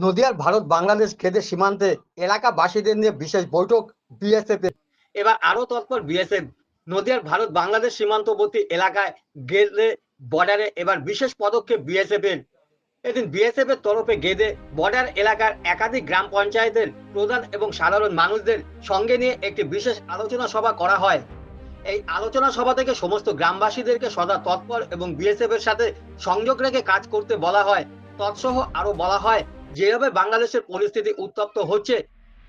নদিয়ার ভারত বাংলাদেশ খেদে সীমান্তে এলাকাবাসীদের নিয়ে বিশেষ বৈঠক বিএসএফ এবার আরও তৎপর বিএসএফ, নদিয়ার ভারত বাংলাদেশ সীমান্তবর্তী এলাকায় গেদে বর্ডারে এবার বিশেষ পদক্ষেপ বিএসএফ এর এদিন বিএসএফ এর তরফে গেদে বর্ডার এলাকার একাধিক গ্রাম পঞ্চায়েতের প্রধান এবং সাধারণ মানুষদের সঙ্গে নিয়ে একটি বিশেষ আলোচনা সভা করা হয়। এই আলোচনা সভা থেকে সমস্ত গ্রামবাসীদেরকে সদা তৎপর এবং বিএসএফ এর সাথে সংযোগ রেখে কাজ করতে বলা হয়। তৎসহ আরও বলা হয় যেভাবে বাংলাদেশের পরিস্থিতি উত্তপ্ত হচ্ছে,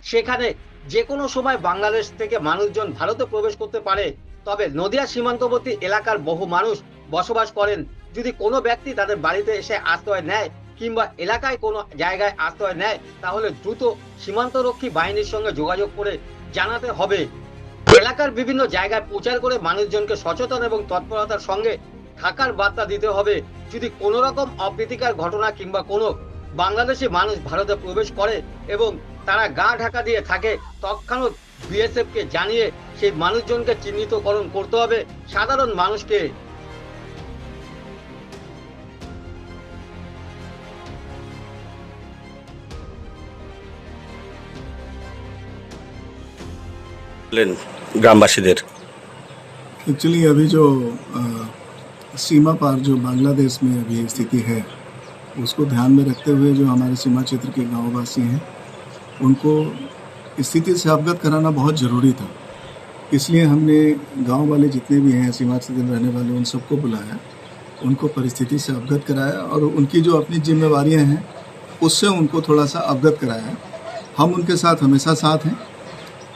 সেখানে যে কোনো সময় বাংলাদেশ থেকে মানুষজন ভারতে প্রবেশ করতে পারে। তবে নদিয়া সীমান্তবর্তী এলাকার বহু মানুষ বসবাস করেন। যদি কোনো ব্যক্তি তাদের বাড়িতে এসে আশ্রয় নেয় কিংবা এলাকায় কোনো জায়গায় আশ্রয় নেয়, তাহলে দ্রুত সীমান্তরক্ষী বাহিনীর সঙ্গে যোগাযোগ করে জানাতে হবে। এলাকার বিভিন্ন জায়গায় প্রচার করে মানুষজনকে সচেতন এবং তৎপরতার সঙ্গে থাকার বার্তা দিতে হবে। যদি কোনো রকম অপ্রীতিকর ঘটনা কিংবা কোনো বাংলাদেশি মানুষ ভারতে প্রবেশ করে এবং তারা গা ঢাকা দিয়ে থাকে তৎক্ষণাৎ বিএসএফ কে জানিয়ে সেই মানুষজনকে চিহ্নিতকরণ করতে হবে সাধারণ মানুষকে বললেন গ্রামবাসীদের एक्चुअली अभी जो अ, सीमा पार जो बांग्लादेश में अभी स्थिति है उसको ध्यान में रखते हुए जो हमारे सीमा क्षेत्र के गाँववासी हैं, उनको स्थिति से अवगत कराना बहुत ज़रूरी था। इसलिए हमने गाँव वाले जितने भी हैं, सीमा क्षेत्र में रहने वाले, उन सबको बुलाया, उनको परिस्थिति से अवगत कराया और उनकी जो अपनी जिम्मेवारियाँ हैं, उससे उनको थोड़ा सा अवगत कराया। हम उनके साथ हमेशा साथ हैं,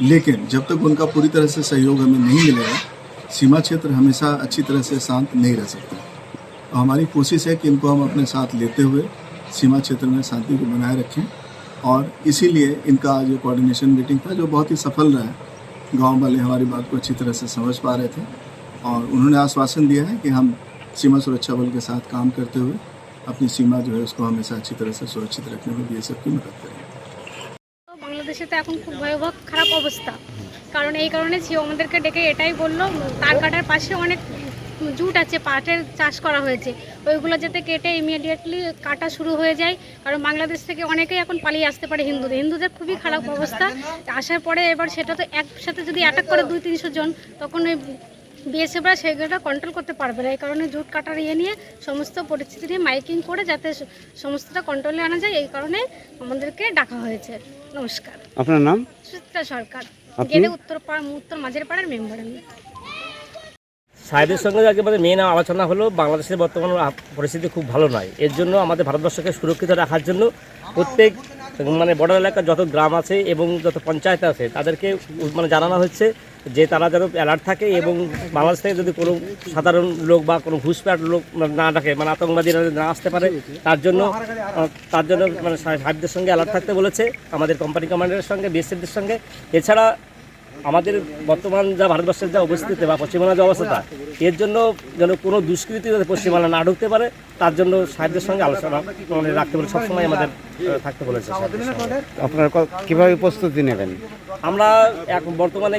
लेकिन जब तक उनका पूरी तरह से सहयोग हमें नहीं मिलेगा, सीमा क्षेत्र हमेशा अच्छी तरह से शांत नहीं रह सकता। तो हमारी कोशिश है कि इनको हम अपने साथ लेते हुए सीमा क्षेत्र में शांति को बनाए रखें और इसीलिए इनका जो कोऑर्डिनेशन मीटिंग था जो बहुत ही सफल रहा गांव वाले हमारी बात को अच्छी तरह से समझ पा रहे थे और उन्होंने आश्वासन दिया है कि हम सीमा सुरक्षा बल के साथ काम करते हुए अपनी सीमा जो है उसको हमेशा अच्छी तरह से सुरक्षित रखने में बी की मदद करेंगे বাংলাদেশে তো এখন খুব ভয়াবহ খারাপ অবস্থা কারণ এই কারণে সিও আমাদেরকে ডেকে এটাই বললো তার কাটার পাশে অনেক জুট আছে পাটের চাষ করা হয়েছে। ওইগুলো যাতে কেটে ইমিডিয়েটলি কাটা শুরু হয়ে যায়। কারণ বাংলাদেশ থেকে অনেকেই এখন পালিয়ে আসতে পারে হিন্দুদের হিন্দুদের খুবই খারাপ অবস্থা। আসার পরে এবার সেটা তো একসাথে যদি অ্যাটাক করে দুই তিনশো জন তখন ওই বিএসএফরা সেগুলো কন্ট্রোল করতে পারবে না। এই কারণে জুট কাটার ইয়ে নিয়ে সমস্ত পরিস্থিতি নিয়ে মাইকিং করে যাতে সমস্তটা কন্ট্রোলে আনা যায় এই কারণে আমাদেরকে ডাকা হয়েছে। নমস্কার। আপনার নাম? সুচিত্রা সরকার? গেলে উত্তর উত্তর মাঝের পাড়ার মেম্বার আমি। সাহেবের সঙ্গে একেবারে মেন আলোচনা হলো, বাংলাদেশের বর্তমান পরিস্থিতি খুব ভালো নয়। এর জন্য আমাদের ভারতবর্ষকে সুরক্ষিত রাখার জন্য প্রত্যেক মানে বর্ডার এলাকার যত গ্রাম আছে এবং যত পঞ্চায়েত আছে, তাদেরকে মানে জানানো হচ্ছে যে তারা যেন অ্যালার্ট থাকে এবং বাংলাদেশ থেকে যদি কোনো সাধারণ লোক বা কোনো ঘুষপ্যাট লোক না ডাকে মানে আতঙ্কবাদীরা না আসতে পারে, তার জন্য তার জন্য মানে সাহেবদের সঙ্গে অ্যালার্ট থাকতে বলেছে, আমাদের কোম্পানি কমান্ডারের সঙ্গে বিএসএফদের সঙ্গে। এছাড়া আমাদের বর্তমান যা ভারতবর্ষের যা অবস্থিতি বা পশ্চিমবাংলার যে অবস্থা এর জন্য যেন কোনো দুষ্কৃতি যাতে পশ্চিমবাংলা না ঢুকতে পারে তার জন্য সাহেবদের সঙ্গে আলোচনা মানে রাখতে বলে সবসময় আমাদের থাকতে বলেছে আপনারা কীভাবে কীভাবে প্রস্তুতি নেবেন? আমরা এক বর্তমানে